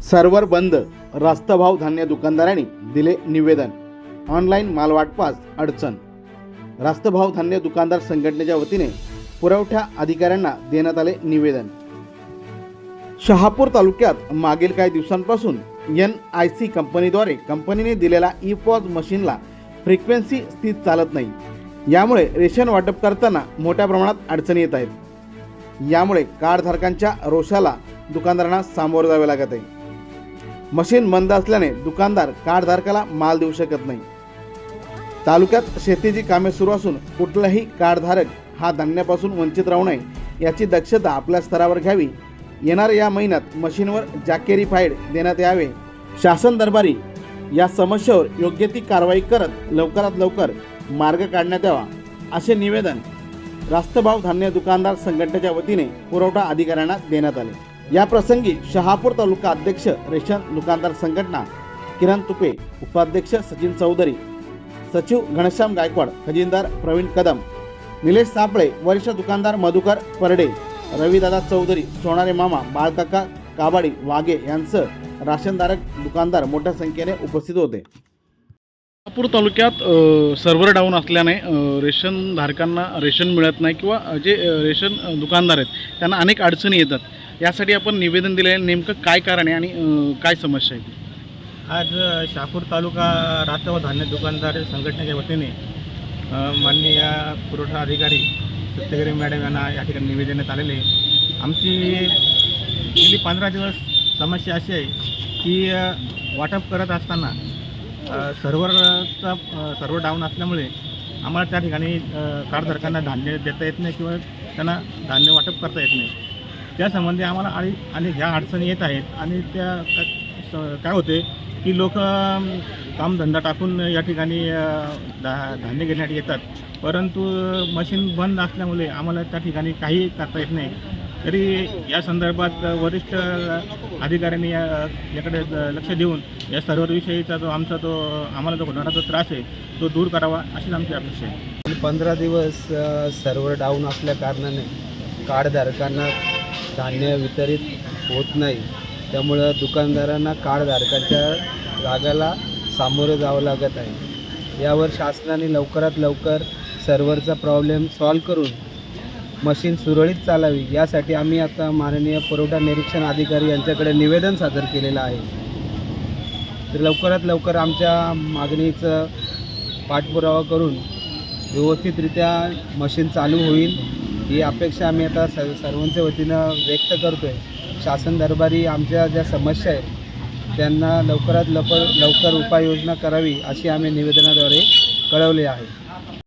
Server बंद रास्तभाव धान्य दुकानदारांनी दिले निवेदन. ऑनलाईन मालवाटपास अडचण. रास्तभाव धान्य दुकानदार संघटनेच्या वतीने पुरवठा अधिकाऱ्यांना देण्यात आले निवेदन. शहापूर तालुक्यात मागील काही दिवसांपासून एन आय सी कंपनीद्वारे कंपनीने दिलेल्या ई पॉज मशीनला फ्रिक्वेन्सी स्थित चालत नाही. यामुळे रेशन वाटप करताना मोठ्या प्रमाणात अडचणी येत आहेत. यामुळे कार्डधारकांच्या रोषाला दुकानदारांना सामोरं जावे लागत आहे. मशीन मंद असल्याने दुकानदार कार्डधारकाला माल देऊ शकत नाही. तालुक्यात शेतीची कामे सुरू असून कुठलाही कार्डधारक हा धान्यापासून वंचित राहू नये याची दक्षता आपल्या स्तरावर घ्यावी. येणाऱ्या या महिन्यात मशीनवर जॅकेरिफाईड देण्यात यावे. शासन दरबारी या समस्येवर योग्य ती कारवाई करत लवकरात लवकर मार्ग काढण्यात यावा असे निवेदन रास्तभाव धान्य दुकानदार संघटनेच्या वतीने पुरवठा अधिकाऱ्यांना देण्यात आले. या प्रसंगी शहापूर तालुका अध्यक्ष रेशन दुकानदार संघटना किरण तुपे उपाध्यक्ष सचिन चौधरी सचिव घनश्याम गायकवाड खजिनदार प्रवीण कदम निलेश सापळे वरिष्ठ दुकानदार मधुकर परडे रविदादा चौधरी सोनारे मामा बाळकाका काबाडी वाघे यांचं राशनधारक दुकानदार मोठ्या संख्येने उपस्थित होते. नागपूर तालुक्यात सर्व्हर डाऊन असल्याने रेशन धारकांना रेशन मिळत नाही किंवा जे रेशन दुकानदार आहेत त्यांना अनेक अडचणी येतात. यासाठी आपण निवेदन दिले आहे. नेमकं काय कारण आहे आणि काय समस्या आहे? आज शहापूर तालुका रास्त व धान्य दुकानदार संघटनेच्या वतीने माननीय पुरवठा अधिकारी सत्यगिरी मॅडम यांना या ठिकाणी निवेदन देण्यात आलेले आहे. आमची गेली पंधरा दिवस समस्या अशी आहे की वाटप करत असताना सर्व्हरचा सर्व्हर डाऊन असल्यामुळे आम्हाला त्या ठिकाणी कारधारकांना कार्डधारकांना धान्य देता येत नाही किंवा त्यांना धान्य वाटप करता येत नाही. त्यासंबंधी आम्हाला आणि आणि ह्या अडचणी येत आहेत आणि त्या काय होते की लोक कामधंदा टाकून या ठिकाणी धा धान्य घेण्यासाठी येतात. परंतु मशीन बंद असल्यामुळे आम्हाला त्या ठिकाणी काही करता येत नाही. तरी या संदर्भात वरिष्ठ अधिकाऱ्यांनी या- याकडे लक्ष देऊन या सर्व्हरविषयीचा जो आमचा तो आम्हाला जो होणारा जो त्रास आहे तो दूर करावा अशीच आमची अपेक्षा आहे. पंधरा दिवस सर्व्हर डाऊन असल्या कारणाने कार्डधारकांना धान्य वितरित होत नाही. त्यामुळं दुकानदारांना कार्डधारकांच्या रागाला सामोरं जावं लागत आहे. यावर शासनाने लवकरात लवकर सर्व्हरचा प्रॉब्लेम सॉल्व करून मशीन सुरळीत चालावी यासाठी आम्ही आता माननीय पुरवठा निरीक्षण अधिकारी यांच्याकडे निवेदन सादर केलेलं आहे. तर लवकरात लवकर आमच्या मागणीचं पाठपुरावा करून व्यवस्थितरित्या मशीन चालू होईल ही अपेक्षा आम्ही आता सर्व सर्वांच्या वतीनं व्यक्त करतो आहे शासन दरबारी आमच्या ज्या समस्या आहेत त्यांना लवकरात लवकर लवकर उपाययोजना करावी अशी आम्ही निवेदनाद्वारे कळवले आहे.